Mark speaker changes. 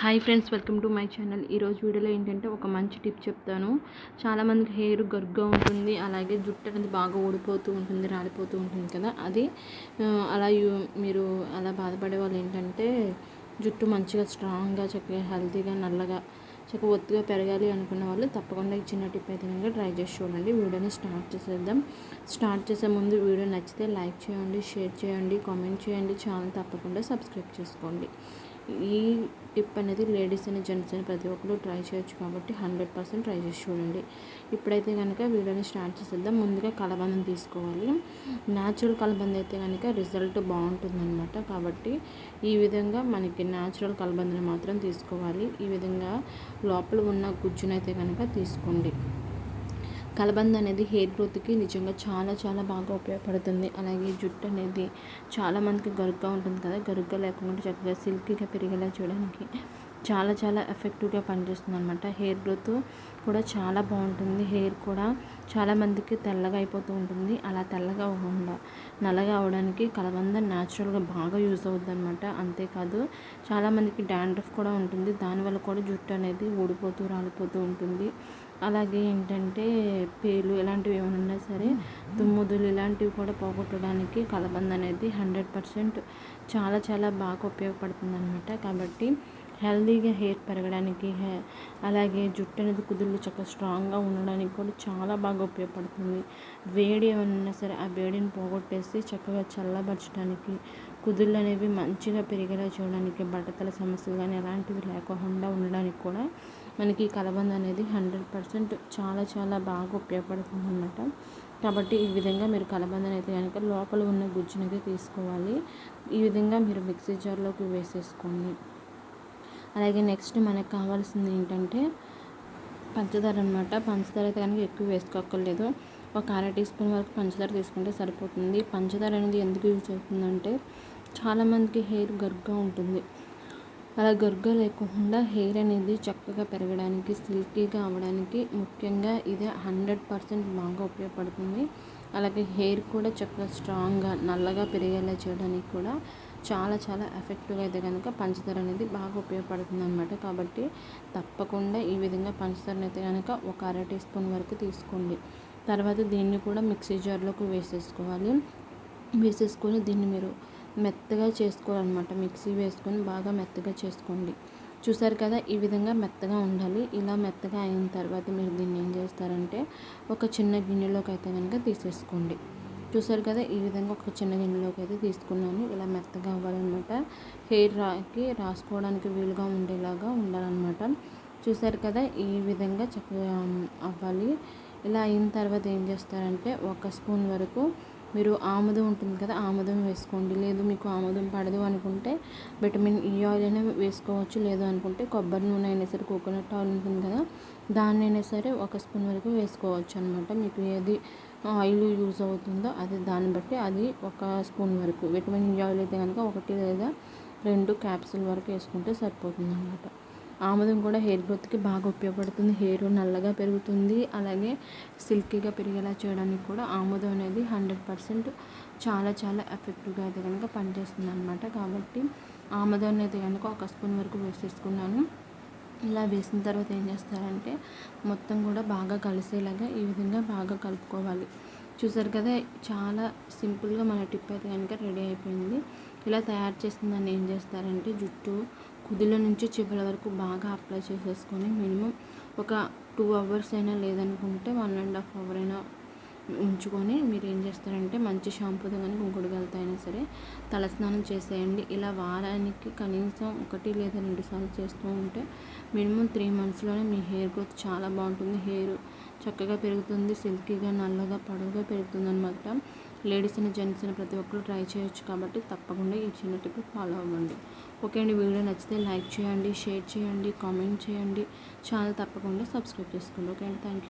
Speaker 1: Hi friends welcome to my channel ఈరోజు వీడియోలో ఏంటంటే ఒక మంచి టిప్ చెప్తాను. చాలామందికి హెయిర్ గరుగ్గా ఉంటుంది అలాగే జుట్టు అనేది బాగా ఊడిపోతూ ఉంటుంది రాలిపోతూ ఉంటుంది కదా. అది అలా మీరు అలా బాధపడే వాళ్ళు ఏంటంటే జుట్టు మంచిగా స్ట్రాంగ్గా చక్కగా హెల్తీగా నల్లగా చక్కగా ఒత్తుగా పెరగాలి అనుకున్న వాళ్ళు తప్పకుండా ఈ చిన్న టిప్ అయితే కనుక ట్రై చేసి చూడండి. వీడియోని స్టార్ట్ చేసేద్దాం. స్టార్ట్ చేసే ముందు వీడియో నచ్చితే లైక్ చేయండి షేర్ చేయండి కామెంట్ చేయండి ఛానల్ తప్పకుండా సబ్స్క్రైబ్ చేసుకోండి. ఈ టిప్ అనేది లేడీస్ అని జెంట్స్ అని ప్రతి ఒక్కరు ట్రై చేయొచ్చు కాబట్టి హండ్రెడ్ పర్సెంట్ ట్రై చేసి చూడండి. ఇప్పుడైతే కనుక వీడియోని స్టార్ట్ చేసేద్దాం. ముందుగా కలబందం తీసుకోవాలి. న్యాచురల్ కలబంద అయితే కనుక రిజల్ట్ బాగుంటుందన్నమాట. కాబట్టి ఈ విధంగా మనకి న్యాచురల్ కలబందని మాత్రం తీసుకోవాలి. ఈ విధంగా లోపల ఉన్న గుజ్జునైతే కనుక తీసుకోండి. కలబంద అనేది హెయిర్ గ్రోత్కి నిజంగా చాలా చాలా బాగా ఉపయోగపడుతుంది. అలాగే జుట్టు అనేది చాలామందికి గరుగ్గా ఉంటుంది కదా. గరుగ్గా లేకుండా చక్కగా సిల్కీగా పెరిగేలా చూడడానికి చాలా చాలా ఎఫెక్టివ్గా పనిచేస్తుంది అనమాట హెయిర్ గ్రోత్ కూడా చాలా బాగుంటుంది. హెయిర్ కూడా చాలామందికి తెల్లగా అయిపోతూ ఉంటుంది. అలా తెల్లగా అవ్వకుండా నల్లగా అవడానికి కలబంద న్యాచురల్గా బాగా యూజ్ అవుతుంది అనమాట అంతేకాదు చాలామందికి డాండ్రఫ్ కూడా ఉంటుంది. దానివల్ల కూడా జుట్టు అనేది ఊడిపోతూ రాలిపోతూ ఉంటుంది. అలాగే ఏంటంటే పేలు ఇలాంటివి ఏమైనా సరే దుమ్ముదులు ఇలాంటివి కూడా పోగొట్టడానికి కలబంద అనేది హండ్రెడ్ పర్సెంట్ చాలా చాలా బాగా ఉపయోగపడుతుంది అనమాట కాబట్టి హెల్దీగా హెయిర్ పెరగడానికి అలాగే జుట్టు అనేది కుదుళ్ళు చక్కగా స్ట్రాంగ్గా ఉండడానికి కూడా చాలా బాగా ఉపయోగపడుతుంది. వేడి ఏమన్నా సరే ఆ వేడిని పోగొట్టేసి చక్కగా చల్లబరచడానికి కుదుళ్ళు అనేవి మంచిగా పెరిగేలా చూడడానికి బట్టతల సమస్యలు కానీ ఎలాంటివి లేకుండా ఉండడానికి కూడా మనకి కలబంద అనేది హండ్రెడ్ పర్సెంట్ చాలా చాలా బాగా ఉపయోగపడుతుంది అన్నమాట కాబట్టి ఈ విధంగా మీరు కలబందని అయితే కనుక లోపల ఉన్న గుజ్జునైతే తీసుకోవాలి. ఈ విధంగా మీరు మిక్సీ జార్లోకి వేసేసుకోండి. అలాగే నెక్స్ట్ మనకు కావాల్సింది ఏంటంటే పంచదార అనమాట పంచదార అయితే కనుక ఎక్కువ వేసుకోక్కర్లేదు. ఒక అర టీ స్పూన్ వరకు పంచదార తీసుకుంటే సరిపోతుంది. పంచదార అనేది ఎందుకు యూజ్ అవుతుందంటే చాలామందికి హెయిర్ గర్గా ఉంటుంది. అలా గర్గా లేకుండా హెయిర్ అనేది చక్కగా పెరగడానికి సిల్కీగా అవ్వడానికి ముఖ్యంగా ఇది హండ్రెడ్ పర్సెంట్ బాగా ఉపయోగపడుతుంది. అలాగే హెయిర్ కూడా చక్కగా స్ట్రాంగ్గా నల్లగా పెరిగేలా చేయడానికి కూడా చాలా చాలా ఎఫెక్టివ్గా అయితే కనుక పంచదార అనేది బాగా ఉపయోగపడుతుంది అనమాట కాబట్టి తప్పకుండా ఈ విధంగా పంచదారని అయితే కనుక ఒక అర టీ స్పూన్ వరకు తీసుకోండి. తర్వాత దీన్ని కూడా మిక్సీ జార్లోకి వేసేసుకోవాలి. వేసేసుకొని దీన్ని మీరు మెత్తగా చేసుకోవాలన్నమాట. మిక్సీ వేసుకొని బాగా మెత్తగా చేసుకోండి. చూసారు కదా ఈ విధంగా మెత్తగా ఉండాలి. ఇలా మెత్తగా అయిన తర్వాత మీరు దీన్ని ఏం చేస్తారంటే ఒక చిన్న గిన్నెలోకి అయితే కనుక తీసేసుకోండి. చూసారు కదా ఈ విధంగా ఒక చిన్న గిన్నెలోకి అయితే తీసుకున్నాను. ఇలా మెత్తగా అవ్వాలన్నమాట. హెయిర్ రాకి రాసుకోవడానికి వీలుగా ఉండేలాగా ఉండాలన్నమాట. చూసారు కదా ఈ విధంగా చక్కగా అవ్వాలి. ఇలా అయిన తర్వాత ఏం చేస్తారంటే ఒక స్పూన్ వరకు మీరు ఆముదం ఉంటుంది కదా ఆముదం వేసుకోండి. లేదు మీకు ఆముదం పడదు అనుకుంటే విటమిన్ e ఈ ఆయిల్ అయినా వేసుకోవచ్చు. లేదు అనుకుంటే కొబ్బరి నూనె అయినా సరే కోకోనట్ ఆయిల్ ఉంటుంది కదా దాన్ని అయినా సరే ఒక స్పూన్ వరకు వేసుకోవచ్చు అనమాట మీకు ఏది ఆయిల్ యూజ్ అవుతుందో అది దాన్ని బట్టి అది ఒక స్పూన్ వరకు. విటమిన్ e ఈ ఆయిల్ అయితే కనుక ఒకటి లేదా రెండు క్యాప్సూల్ వరకు వేసుకుంటే సరిపోతుంది అనమాట ఆముదం కూడా హెయిర్ గ్రోత్కి బాగా ఉపయోగపడుతుంది. హెయిర్ నల్లగా పెరుగుతుంది. అలాగే సిల్కీగా పెరిగేలా చేయడానికి కూడా ఆముదం అనేది హండ్రెడ్ పర్సెంట్ చాలా చాలా ఎఫెక్టివ్గా అయితే కనుక పనిచేస్తుంది అనమాట కాబట్టి ఆముదం అనేది కనుక ఒక స్పూన్ వరకు వేసేసుకున్నాను. ఇలా వేసిన తర్వాత ఏం చేస్తారంటే మొత్తం కూడా బాగా కలిసేలాగా ఈ విధంగా బాగా కలుపుకోవాలి. చూసారు కదా చాలా సింపుల్గా మన టిప్ అయితే కనుక రెడీ అయిపోయింది. ఇలా తయారు చేసిన దాన్ని ఏం చేస్తారంటే జుట్టు కుదుల నుంచి చివరి వరకు బాగా అప్లై చేసేసుకొని మినిమం ఒక టూ అవర్స్ అయినా లేదనుకుంటే వన్ అండ్ హాఫ్ అవర్ అయినా ఉంచుకొని మీరు ఏం చేస్తారంటే మంచి షాంపూతో కానీ కుంకుడుగలతో అయినా సరే తలస్నానం చేసేయండి. ఇలా వారానికి కనీసం ఒకటి లేదా రెండు సార్లు చేస్తూ ఉంటే మినిమం త్రీ మంత్స్లోనే మీ హెయిర్ గ్రోత్ చాలా బాగుంటుంది. హెయిర్ చక్కగా పెరుగుతుంది సిల్కీగా నల్లగా పొడవుగా పెరుగుతుంది అనమాట లేడీస్ అని జెంట్స్ అని ప్రతి ఒక్కరు ట్రై చేయొచ్చు కాబట్టి తప్పకుండా ఈ చిన్న టిప్ ఫాలో అవ్వండి. ఓకే అండి వీడియో నచ్చితే లైక్ చేయండి షేర్ చేయండి కామెంట్ చేయండి. ఛానల్ తప్పకుండా సబ్స్క్రైబ్ చేసుకోండి. ఓకే అండి థ్యాంక్ యూ